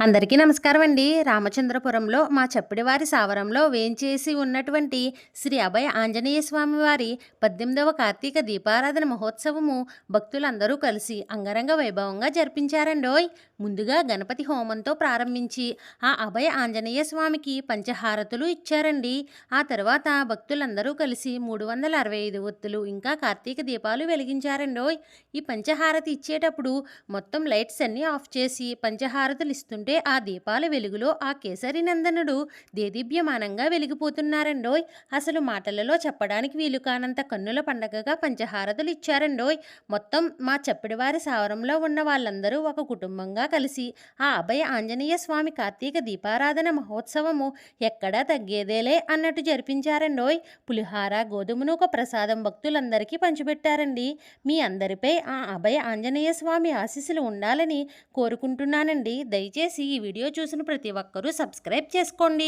అందరికీ నమస్కారం అండి రామచంద్రపురంలో మా చప్పిడివారి సావరంలో వేంచేసి ఉన్నటువంటి శ్రీ అభయ ఆంజనేయ స్వామి వారి పద్దెనిమిదవ కార్తీక దీపారాధన మహోత్సవము భక్తులందరూ కలిసి అంగరంగ వైభవంగా జరిపించారండోయ్. ముందుగా గణపతి హోమంతో ప్రారంభించి ఆ అభయ ఆంజనేయ స్వామికి పంచహారతులు ఇచ్చారండి. ఆ తర్వాత భక్తులందరూ కలిసి మూడు వందల అరవై ఐదు ఒత్తులు ఇంకా కార్తీక దీపాలు వెలిగించారండోయ్. ఈ పంచహారతి ఇచ్చేటప్పుడు మొత్తం లైట్స్ అన్నీ ఆఫ్ చేసి పంచహారతులు చూస్తుంటే ఆ దీపాల వెలుగులో ఆ కేసరి నందనుడు దేదీప్యమానంగా వెలిగిపోతున్నారండోయ్ అసలు మాటలలో చెప్పడానికి వీలు కానంత కన్నుల పండగగా పంచహారతులు ఇచ్చారండోయ్ మొత్తం మా చెప్పిడివారి సావరంలో ఉన్న వాళ్ళందరూ ఒక కుటుంబంగా కలిసి ఆ అభయ ఆంజనేయ స్వామి కార్తీక దీపారాధన మహోత్సవము ఎక్కడా తగ్గేదేలే అన్నట్టు జరిపించారండోయ్ పులిహార గోధుమను ఒక ప్రసాదం భక్తులందరికీ పంచిపెట్టారండి మీ అందరిపై ఆ అభయ ఆంజనేయ స్వామి ఆశీస్సులు ఉండాలని కోరుకుంటున్నానండి దయచేసి దయచేసి ఈ వీడియో చూసిన ప్రతి ఒక్కరూ సబ్స్క్రైబ్ చేసుకోండి.